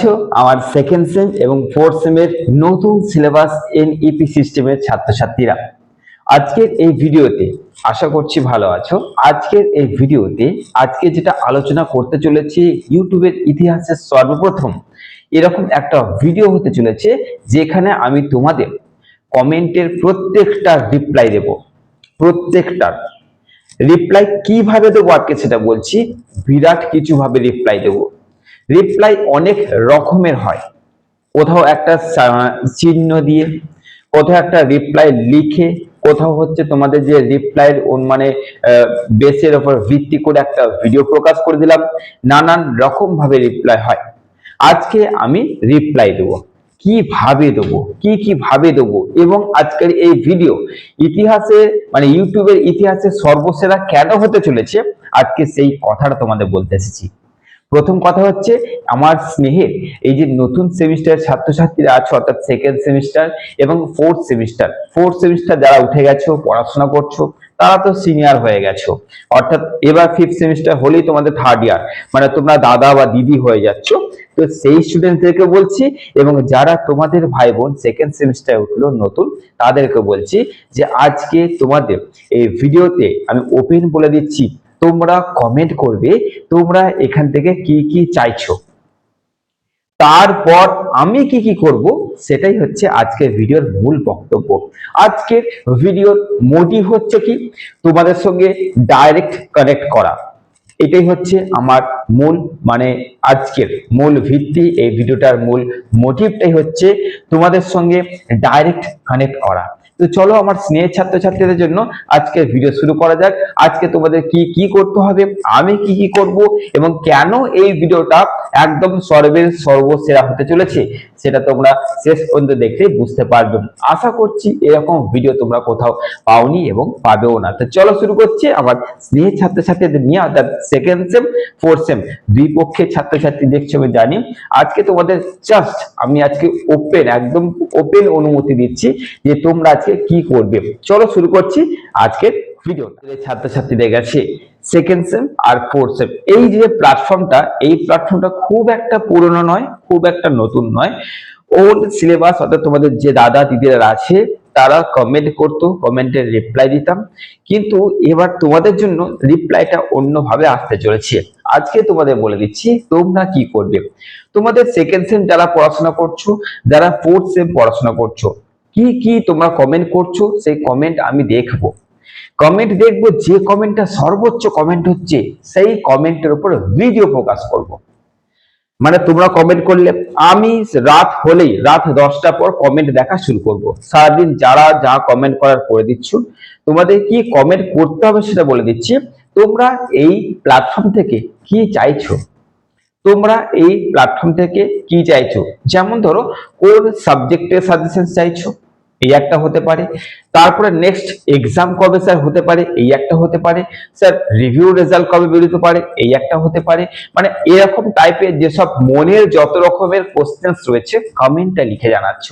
আছো আমার second sem এবং ফোর্থ সেমের নতুন সিলেবাস এনইপি সিস্টেমের ছাত্রছাত্রীরা। আজকের এই ভিডিওতে আশা করছি ভালো আছো। আজকের এই ভিডিওতে আজকে যেটা আলোচনা করতে চলেছি ইউটিউবের ইতিহাসের সর্বপ্রথম এরকম একটা ভিডিও হতে চলেছে, যেখানে আমি তোমাদের কমেন্টের প্রত্যেকটা রিপ্লাই দেব। প্রত্যেকটার রিপ্লাই কীভাবে দেবো আজকে সেটা বলছি, বিরাট কিছু ভাবে রিপ্লাই দেবো। রিপ্লাই অনেক রকমের হয়। কোথাও একটা চিহ্ন দিয়ে, কোথাও একটা রিপ্লাই লিখে, কোথাও হচ্ছে তোমাদের যে রিপ্লাইয়ের মানে বেসের ওপর ভিত্তি করে একটা ভিডিও প্রকাশ করে দিলাম। নানান রকম ভাবে রিপ্লাই হয়। আজকে আমি রিপ্লাই দেবো। কীভাবে দেবো? কি কি ভাবে দেবো? এবং আজকের এই ভিডিও ইতিহাসে মানে ইউটিউবের ইতিহাসে সর্বসেরা কেন হতে চলেছে? আজকে সেই কথাটা তোমাদের বলতে এসেছি। প্রথম কথা হচ্ছে আমার স্নেহের, এই যে নতুন সেমিস্টারের ছাত্রছাত্রীরা আছে, অর্থাৎ সেকেন্ড সেমিস্টার এবং ফোর্থ সেমিস্টার ফোর্থ সেমিস্টার যারা উঠে গেছো, পড়াশোনা করছ, তারা তো সিনিয়র হয়ে গেছো। অর্থাৎ এবার ফিফথ সেমিস্টার হলেই তোমাদের থার্ড ইয়ার মানে তোমরা দাদা বা দিদি হয়ে যাচ্ছ। তো সেই স্টুডেন্টদেরকে বলছি, এবং যারা তোমাদের ভাই বোন সেকেন্ড সেমিস্টারে উঠল নতুন, তাদেরকে বলছি যে আজকে তোমাদের এই ভিডিওতে আমি ওপেন বলে দিচ্ছি তোমরা কমেন্ট করবে, তোমরা এখান থেকে কি কি চাইছো। তারপর আমি কি কি করব, সেটাই হচ্ছে আজকের ভিডিওর মূল বক্তব্য। আজকের ভিডিওর মোটিভ হচ্ছে কি? তোমাদের সঙ্গে ডাইরেক্ট কানেক্ট করা। এটাই হচ্ছে আমার মূল মানে আজকের মূল ভিত্তি, এই ভিডিওটার মূল মোটিভটাই হচ্ছে তোমাদের সঙ্গে ডাইরেক্ট কানেক্ট করা। তো চলো আমার স্নেহের ছাত্রছাত্রীদের জন্য আজকের ভিডিও শুরু করা যাক। আজকে তোমাদের কি কি করতে হবে, আমি কি কি করব এবং কেন এই ভিডিওটা একদম সর্বের সর্বসেরা হতে চলেছে, সেটা তোমরা শেষ পর্যন্ত দেখলে বুঝতে পারবে। আশা করছি এরকম ভিডিও তোমরা কোথাও পাওনি এবং পাবেও না। তো চলো শুরু করছি আমার স্নেহের ছাত্রছাত্রীদের নিয়ে, অর্থাৎ সেকেন্ড সেম ফোর্থ সেম দুই পক্ষের ছাত্রছাত্রী দেখছ আমি জানি। আজকে তোমাদের জাস্ট আমি আজকে ওপেন একদম ওপেন অনুমতি দিচ্ছি যে তোমরা আজকে কি করবে? চলো শুরু করছি আজকের ভিডিও ছাত্রছাত্রীদের কাছে সেকেন্ড সেম আর ফোর্থ সেম এই যে প্ল্যাটফর্মটা এই প্ল্যাটফর্মটা খুব একটা পুরনো নয়, খুব একটা নতুন নয়। ওল্ড সিলেবাস অর্থাৎ তোমাদের যে দাদা দিদিরা আছে, তারা কমেন্ট করতো কমেন্টের রিপ্লাই দিতাম। কিন্তু এবার তোমাদের জন্য রিপ্লাইটা অন্যভাবে আসতে চলেছে। আজকে তোমাদের বলে দিচ্ছি, তোমরা কি করবে? তোমাদের সেকেন্ড সেম যারা পড়াশোনা করছ, যারা ফোর্থ সেম পড়াশোনা করছ কি কি তোমরা কমেন্ট করছ, সেই কমেন্ট আমি দেখব কমেন্ট দেখব, যে কমেন্টটা সর্বোচ্চ কমেন্ট হচ্ছে, সেই কমেন্টের উপর ভিডিও প্রকাশ করব। মানে তোমরা কমেন্ট করলে, আমি রাত হলেই, রাত দশটা পর কমেন্ট দেখা শুরু করব। সারাদিন যারা যা কমেন্ট করার করে দিচ্ছ, তোমাদের কি কমেন্ট করতে হবে সেটা বলে দিচ্ছি তোমরা এই প্ল্যাটফর্ম থেকে কি চাইছো তোমরা এই প্ল্যাটফর্ম থেকে কি চাইছো? যেমন ধরো, কোন সাবজেক্টের সাজেশন চাইছো? এই একটা হতে পারে। তারপরে নেক্সট এক্সাম কবে স্যার হতে পারে? এই একটা হতে পারে। স্যার রিভিউ রেজাল্ট কবে বেরোতে পারে? এই একটা হতে পারে। মানে এরকম টাইপের যেসব মনের যত রকমের কোশ্চেন্স রয়েছে কমেন্টটা লিখে জানাচ্ছ।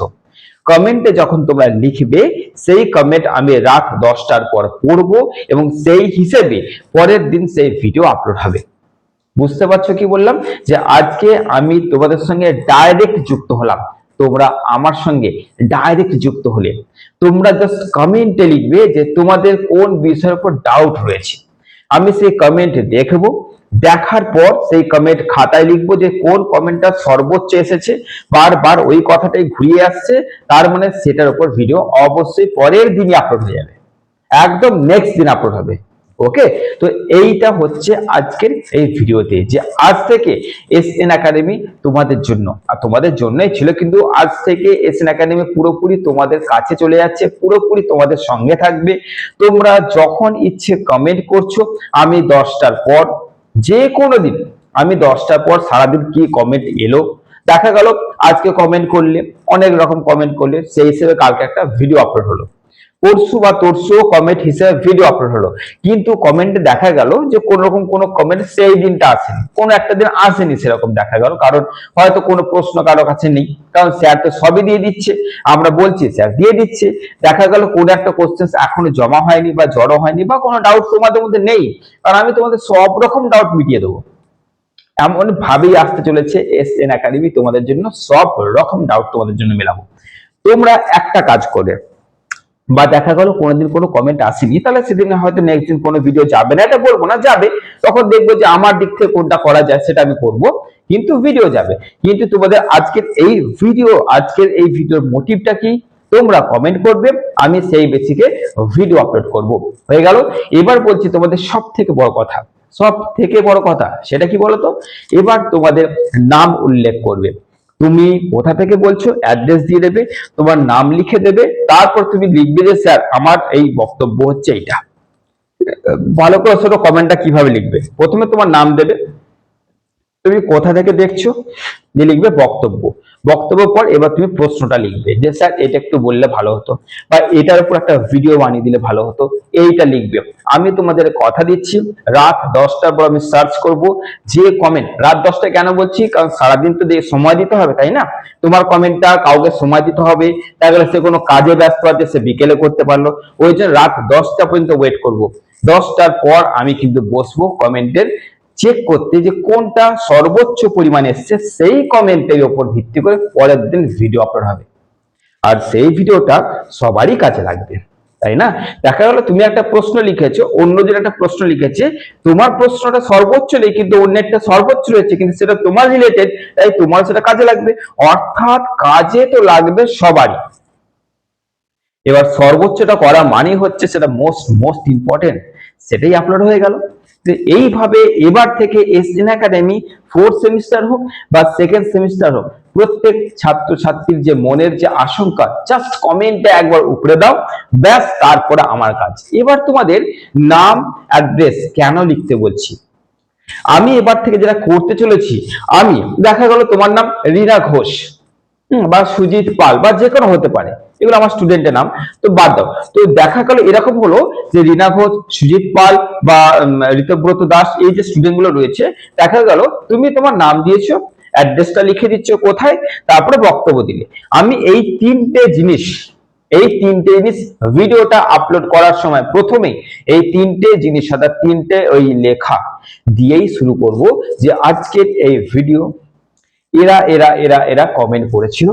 কমেন্টে যখন তোমরা লিখবে, সেই কমেন্ট আমি রাত দশটার পর পড়ব এবং সেই হিসেবে পরের দিন সেই ভিডিও আপলোড হবে। বুঝতে পারছ কি বললাম? যে আজকে আমি তোমাদের সঙ্গে ডাইরেক্ট যুক্ত হলাম। তোমরা আমার সঙ্গে ডাইরেক্ট যুক্ত হলে। তোমরা জাস্ট কমেন্টে লিখবে যে তোমাদের কোন বিষয়ের উপর ডাউট রয়েছে। আমি সেই কমেন্ট দেখব। দেখার পর সেই কমেন্ট খাতায় লিখব যে কোন কমেন্টটা সর্বোচ্চ এসেছে। বারবার ওই কথাটাই ঘুরিয়ে আসছে। তার মানে সেটার উপর ভিডিও অবশ্যই পরের দিনই আপলোড হয়ে যাবে। একদম নেক্সট দিন আপলোড হবে। ওকে তো এইটা হচ্ছে আজকের এই ভিডিওতে যে আজ থেকে এস এন একাডেমি তোমাদের জন্য, আর তোমাদের জন্যই ছিল কিন্তু আজ থেকে এস এন একাডেমি পুরোপুরি তোমাদের কাছে চলে যাচ্ছে, পুরোপুরি তোমাদের সঙ্গে থাকবে। তোমরা যখন ইচ্ছে কমেন্ট করছ, আমি দশটার পর যে কোনো দিন, আমি দশটার পর সারাদিন কি কমেন্ট এলো? দেখা গেল, আজকে কমেন্ট করলে, অনেক রকম কমেন্ট করলে, সেই হিসেবে কালকে একটা ভিডিও আপলোড হলো। পরশু বা তরশু কমেন্ট হিসেবে ভিডিও আপলোড হলো। কিন্তু কমেন্টে দেখা গেল যে কোন রকম কোনো কমেন্ট সেই দিনটা আসেনি। কোনো একটা দিন আসেনি সেরকম দেখা গেল। কারণ হয়তো কোনো প্রশ্ন কারও কাছে নেই। কারণ স্যার তো সবই দিয়ে দিচ্ছে। আমরা বলছি স্যার দিয়ে দিচ্ছে। দেখা গেল কোনো একটা কোশ্চেন এখনও জমা হয়নি বা জড়ো হয়নি বা কোনো ডাউট তোমাদের মধ্যে নেই। কারণ আমি তোমাদের সব রকম ডাউট মিটিয়ে দেবো। এমন ভাবেই আসতে চলেছে এস এন একাডেমি তোমাদের জন্য সব রকম ডাউট তোমাদের জন্য মেলাবো। তোমরা একটা কাজ করে বা দেখা গেল কোনোদিন কোনো কমেন্ট আসেনি, তাহলে সেদিন হয়তো নেক্সট দিন কোনো ভিডিও যাবে না, এটা বলব না, যাবে। তখন দেখব যে আমার দিক থেকে কোনটা করা যায় সেটা আমি করব, কিন্তু ভিডিও যাবে। কিন্তু তোমাদের আজকের এই ভিডিও আজকের এই ভিডিওর মোটিভটা কি? তোমরা কমেন্ট করবে, আমি সেই বেসিকে ভিডিও আপলোড করব। হয়ে গেল? এবার বলছি তোমাদের সব থেকে বড় কথা সব থেকে বড় কথা, সেটা কি বলতো? এবার তোমাদের নাম উল্লেখ করবে। তুমি কোথা থেকে বলছো? অ্যাড্রেস দিয়ে দেবে, তোমার নাম লিখে দেবে, তারপর তুমি লিখবে যে, স্যার, আমার এই বক্তব্য হচ্ছে এইটা। ভালো করে ছোট কমেন্টটা কীভাবে লিখবে? প্রথমে তোমার নাম দেবে। তুমি কোথা থেকে দেখছ? যে লিখবে বক্তব্য। বক্তব্য পর এবার তুমি প্রশ্নটা লিখবে। যে স্যার, এটা একটু বললে ভালো হতো বা এটার উপর একটা ভিডিও বানিয়ে দিলে ভালো হতো, এইটা লিখবে। আমি তোমাদের কথা দিচ্ছি, রাত দশটার পর আমি সার্চ করব, যে কমেন্ট রাত দশটা কেন বলছি? কারণ সারাদিন তো সময় দিতে হবে, তাই না? তোমার কমেন্টটা কাউকে সময় দিতে হবে তাই গেলে সে কোনো কাজে ব্যস্ত আছে, সে বিকেলে করতে পারল। ওই জন্য রাত দশটা পর্যন্ত ওয়েট করব। দশটার পর আমি কিন্তু বসবো কমেন্টের চেক করতে যে কোনটা সর্বোচ্চ পরিমাণে এসছে, সেই কমেন্টের উপর ভিত্তি করে পরের দিন ভিডিও আপলোড হবে। আর সেই ভিডিওটা সবারই কাজে লাগবে, তাই না? দেখা গেল তুমি একটা প্রশ্ন লিখেছো, অন্যজন একটা প্রশ্ন লিখেছে, তোমার প্রশ্নটা সর্বোচ্চ নেই, কিন্তু অন্যেরটা সর্বোচ্চ রয়েছে, কিন্তু সেটা তোমার রিলেটেড তাই তোমার সেটা কাজে লাগবে। অর্থাৎ কাজে তো লাগবে সবারই। এবার সর্বোচ্চটা করা মানে হচ্ছে সেটা মোস্ট মোস্ট ইম্পর্টেন্ট সেটাই আপলোড হয়ে গেল। তো এইভাবে এবার থেকে এসএন একাডেমি ফোর্থ সেমিস্টার হোক বা সেকেন্ড সেমিস্টার হোক, প্রত্যেক ছাত্র ছাত্রীর যে মনের যে আশঙ্কা জাস্ট কমেন্টে একবার উপরে দাও, ব্যাস তারপরে আমার কাজ। এবার তোমাদের নাম অ্যাড্রেস কেন লিখতে বলছি? আমি এবার থেকে যেটা করতে চলেছি, আমি, দেখা গেল তোমার নাম রীনা ঘোষ। বা সুজিত পাল, বা যে কোনো হতে পারে। এগুলো আমার স্টুডেন্টের নাম, তো বাদ দাও। তো দেখা গেল, এরকম হলো যে রীনা ঘোষ সুজিত পাল বা ঋতব্রত দাস, এই যে স্টুডেন্টগুলো রয়েছে, দেখা গেল, তুমি তোমার নাম দিয়েছ অ্যাড্রেসটা লিখে দিচ্ছ কোথায়, তারপরে বক্তব্য দিলে। আমি এই তিনটে জিনিস, এই তিনটে জিনিস ভিডিওটা আপলোড করার সময় প্রথমেই এই তিনটে জিনিস, অর্থাৎ তিনটে ওই লেখা দিয়েই শুরু করব যে আজকের এই ভিডিও এরা এরা এরা এরা কমেন্ট করেছিল।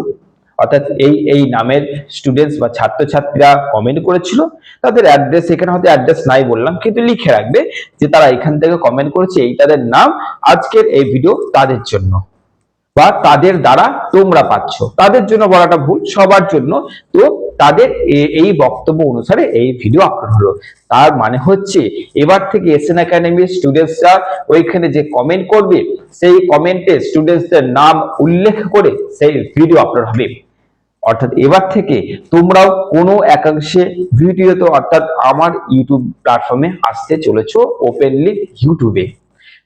অর্থাৎ এই এই নামের স্টুডেন্টস বা ছাত্রছাত্রীরা কমেন্ট করেছিল। তাদের অ্যাড্রেস এখানে হয়তো অ্যাড্রেস নাই বললাম, কিন্তু লিখে রাখবে যে তারা এখান থেকে কমেন্ট করেছে, এই তাদের নাম, আজকের এই ভিডিও তাদের জন্য। বা তাদের দ্বারা তোমরা পাচ্ছ। তাদের জন্য বলাটা ভুল, সবার জন্য। তো তাদের এই বক্তব্য অনুসারে এই ভিডিও আপলোড হলো। তার মানে হচ্ছে, এবার থেকে এসএন একাডেমির স্টুডেন্টসরা ওইখানে যে কমেন্ট করবে, সেই কমেন্টে স্টুডেন্টসদের নাম উল্লেখ করে সেই ভিডিও আপলোড হবে। অর্থাৎ এবার থেকে তোমরাও কোনো একাংশে ভিডিওতে অর্থাৎ আমার ইউটিউব প্ল্যাটফর্মে আসতে চলেছো ওপেনলি ইউটিউবে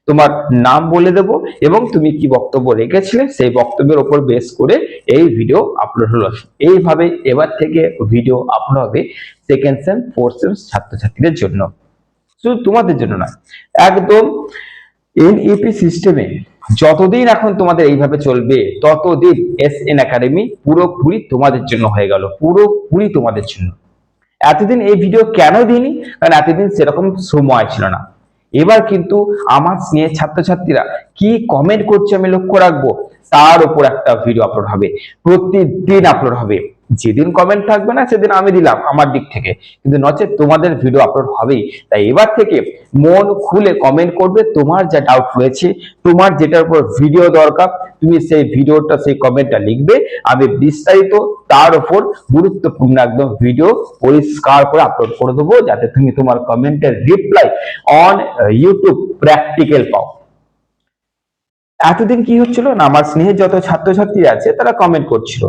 তোমার নাম বলে দেব এবং তুমি কি বক্তব্য রেখেছিলে সেই বক্তব্যের উপর বেস করে এই ভিডিও আপলোড হলো। এইভাবে এবার থেকে ভিডিও আপলোড হবে সেকেন্ড সেম ফোর্থ সেম ছাত্রছাত্রীদের জন্য। শুধু তোমাদের জন্য না একদম এনইপি সিস্টেমে যতদিন এখন তোমাদের এইভাবে চলবে, ততদিন এস এন একাডেমি পুরোপুরি তোমাদের জন্য হয়ে গেল, পুরোপুরি তোমাদের জন্য। এতদিন এই ভিডিও কেন দিইনি? কারণ এতদিন সেরকম সময় ছিল না। এবার কিন্তু আমার স্নেহের ছাত্রছাত্রীরা কি কমেন্ট করছে আমি লক্ষ্য রাখব? তার উপর একটা ভিডিও আপলোড হবে। প্রতিদিন আপলোড হবে। যেদিন কমেন্ট থাকবে না, সেদিন আমি দিলাম আমার দিক থেকে। কিন্তু নচেত তোমাদের ভিডিও আপলোড হবেই। তাই এবার থেকে মন খুলে কমেন্ট করবে, তোমার যা ডাউট রয়েছে, তোমার যেটার উপর ভিডিও দরকার, তুমি সেই ভিডিওটা সেই কমেন্টটা লিখবে। আমি বিস্তারিত তার উপর গুরুত্বপূর্ণ একদম ভিডিও পরিষ্কার করে আপলোড করে দেবো, যাতে তুমি তোমার কমেন্টের রিপ্লাই অন ইউটিউব প্র্যাকটিক্যাল পাও। এতদিন কি হচ্ছিল না, আমার স্নেহের যত ছাত্রছাত্রী আছে, তারা কমেন্ট করছিল।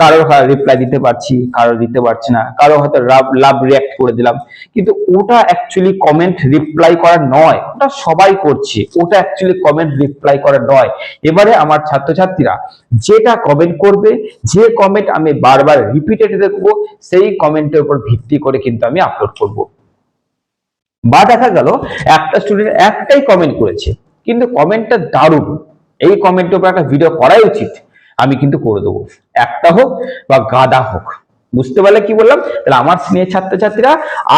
কারোর রিপ্লাই দিতে পারছি, কারোর দিতে পারছি না কারও হয়তো লাভ রিয়াক্ট করে দিলাম। কিন্তু ওটা অ্যাকচুয়ালি কমেন্ট রিপ্লাই করা নয়, ওটা সবাই করছে। ওটা অ্যাকচুয়ালি কমেন্ট রিপ্লাই করা নয়। এবারে আমার ছাত্রছাত্রীরা যেটা কমেন্ট করবে, যে কমেন্ট আমি বারবার রিপিটেড দেখব, সেই কমেন্টের উপর ভিত্তি করে কিন্তু আমি আপলোড করব। বা দেখা গেল, একটা স্টুডেন্ট একটাই কমেন্ট করেছে, কিন্তু কমেন্টটা দারুণ। এই কমেন্টের উপর একটা ভিডিও করাই উচিত। আমি কিন্তু করে দেবো। একটা হোক বা গাদা হোক। বুঝতে পারলে কি বললাম? তাহলে আমার স্নেহের ছাত্রছাত্রীরা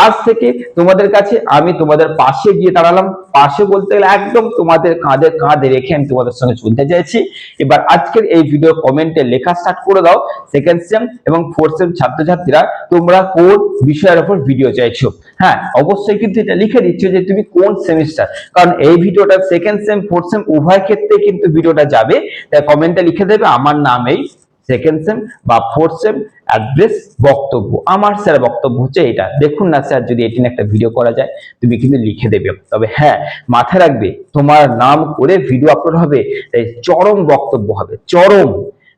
আজ থেকে তোমাদের কাছে আমি তোমাদের পাশে গিয়ে দাঁড়ালাম। পাশে বলতে গেলে একদম তোমাদের কাঁধে কাঁধে রেখে আমি তোমাদের সঙ্গে চলতে চাইছি। এবার আজকের এই ভিডিও কমেন্টে লেখা স্টার্ট করে দাও। সেকেন্ড সেম এবং ফোর্থ সেম ছাত্রছাত্রীরা তোমরা কোন বিষয়ের উপর ভিডিও চাইছো? হ্যাঁ অবশ্যই কিন্তু এটা লিখে দিচ্ছ যে তুমি কোন সেমিস্টার কারণ এই ভিডিওটা সেকেন্ড সেম ফোর্থ সেম উভয় ক্ষেত্রে কিন্তু ভিডিওটা যাবে। তাই কমেন্টে লিখে দেবে, আমার নামেই সেকেন্ড সেম বা ফোর্থ সেম অ্যাড্রেস বক্তব্য। আমার স্যার বক্তব্য হচ্ছে এটা। দেখুন না স্যার যদি এটি একটা ভিডিও করা যায়, তুমি কিন্তু লিখে দেবে। তবে হ্যাঁ মাথায় রাখবে, তোমার নাম করে ভিডিও আপলোড হবে, তাই চরম বক্তব্য হবে। চরম।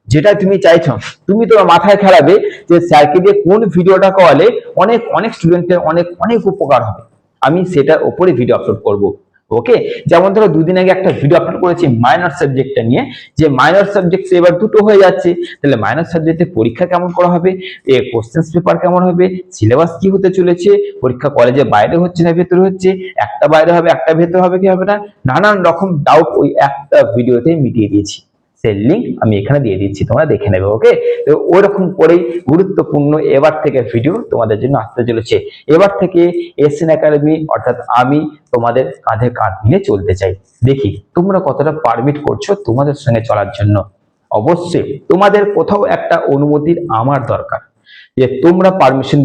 যেটা তুমি চাইছো। তুমি তোমার মাথায় খেলাবে যে স্যারকে দিয়ে কোন ভিডিওটা করালে অনেক অনেক স্টুডেন্টের অনেক অনেক উপকার হবে। আমি সেটার ওপরে ভিডিও আপলোড করব। ওকে যেমন ধরো দুদিন আগে একটা ভিডিও আপলোড করেছি মাইনর সাবজেক্টটা নিয়ে। যে মাইনর সাবজেক্ট এবার দুটো হয়ে যাচ্ছে। তাহলে মাইনর সাবজেক্টে পরীক্ষা কেমন করা হবে? এ কোশ্চেন্স পেপার কেমন হবে? সিলেবাস কি হতে চলেছে? পরীক্ষা কলেজে বাইরে হচ্ছে না, ভেতরে হচ্ছে? একটা বাইরে হবে, একটা ভেতরে হবে, কি হবে না? নানান রকম ডাউট ওই একটা ভিডিওতেই মিটিয়ে দিয়েছি। সেই লিঙ্ক আমি এখানে দিয়ে দিচ্ছি, তোমরা দেখে নেবে ওকে তো ওরকম করেই গুরুত্বপূর্ণ এবার থেকে ভিডিও তোমাদের জন্য আসতে চলেছে। এবার থেকে এসএন একাডেমি অর্থাৎ আমি তোমাদের কাঁধে কাঁধ নিয়ে চলতে চাই। দেখি, তোমরা কতটা পারমিট করছ তোমাদের সঙ্গে চলার জন্য? অবশ্যই, তোমাদের কোথাও একটা অনুমতির আমার দরকার। যে তোমরা পারমিশন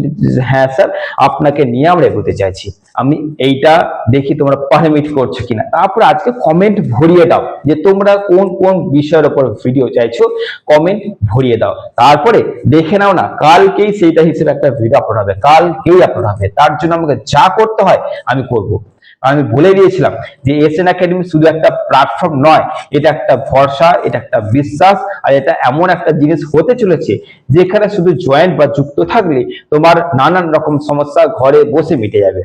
হ্যাঁ স্যার আপনাকে নিয়ে আমরা এগোতে চাইছি। আমি এইটা দেখি তোমরা পারমিট করছ কিনা। তারপর আজকে কমেন্ট ভরিয়ে দাও যে তোমরা কোন কোন বিষয়ের উপর ভিডিও চাইছো। কমেন্ট ভরিয়ে দাও। তারপরে দেখে নাও না, কালকেই সেইটা হিসেবে একটা ভিডিও আপলোড হবে। কালকেই আপলোড হবে। তার জন্য আমাকে যা করতে হয় আমি করব। আমি বলে দিয়েছিলাম যে এসএন একাডেমি শুধু একটা প্ল্যাটফর্ম নয়, এটা একটা ভরসা, এটা একটা বিশ্বাস, আর এটা এমন একটা জিনিস হতে চলেছে যেখানে শুধু জয়েন্ট বা যুক্ত থাকলে তোমার নানান রকম সমস্যা ঘরে বসে মিটে যাবে।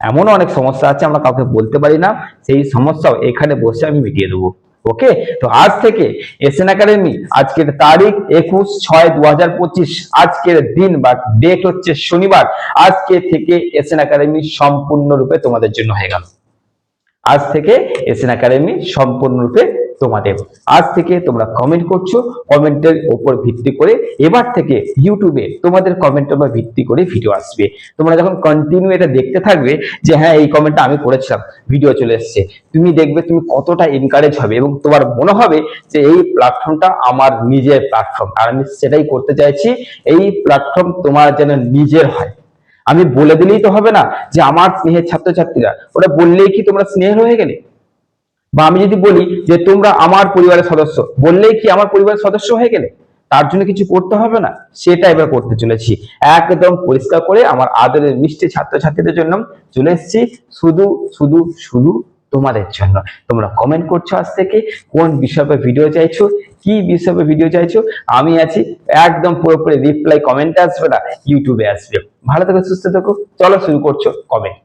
এমনও অনেক সমস্যা আছে, আমরা কাউকে বলতে পারি না। সেই সমস্যাও এখানে বসে আমি মিটিয়ে দেবো। ওকে? তো আজ থেকে এসএন একাডেমি আজকের তারিখ একুশ ছয় দু হাজার পঁচিশ। আজকের দিন বা ডেট হচ্ছে শনিবার। আজকে থেকে এসএন একাডেমি সম্পূর্ণরূপে তোমাদের জন্য হয়ে গেল। আজ থেকে এসএন একাডেমি সম্পূর্ণরূপে তোমাদের। আজ থেকে তোমরা কমেন্ট করছ কমেন্টের উপর ভিত্তি করে এবার থেকে ইউটিউবে তোমাদের কমেন্টের উপর ভিত্তি করে ভিডিও আসবে। তোমরা যখন কন্টিনিউ এটা দেখতে থাকবে যে হ্যাঁ এই কমেন্টটা আমি করেছিলাম ভিডিও চলে এসেছে। তুমি দেখবে তুমি কতটা এনকারেজ হবে এবং তোমার মনে হবে যে এই প্ল্যাটফর্মটা আমার নিজের প্ল্যাটফর্ম আর আমি সেটাই করতে চাইছি, এই প্ল্যাটফর্ম তোমার যেন নিজের হয়। আমি বলে দিলেই তো হবে না যে আমার স্নেহের ছাত্রছাত্রীরা ওটা বললেই কি তোমরা স্নেহের হয়ে গেলে? বা আমি যদি বলি যে তোমরা আমার পরিবারের সদস্য, বললেই কি আমার পরিবারের সদস্য হয়ে গেলে? তার জন্য কিছু করতে হবে না? সেটা এবার করতে চলেছি। একদম পরিষ্কার করে আমার আদরের মিষ্টি ছাত্রছাত্রীদের জন্য চলে এসেছি। শুধু শুধু শুধু তোমাদের জন্য। তোমরা কমেন্ট করছ আজ থেকে, কোন বিষয়ে ভিডিও চাইছো, কি বিষয়ে ভিডিও চাইছো, আমি আছি একদম পুরোপুরি রিপ্লাই কমেন্টে আসবে না ইউটিউবে আসবে। ভালো থেকো, সুস্থ থেকো। চলো শুরু করছ কমেন্ট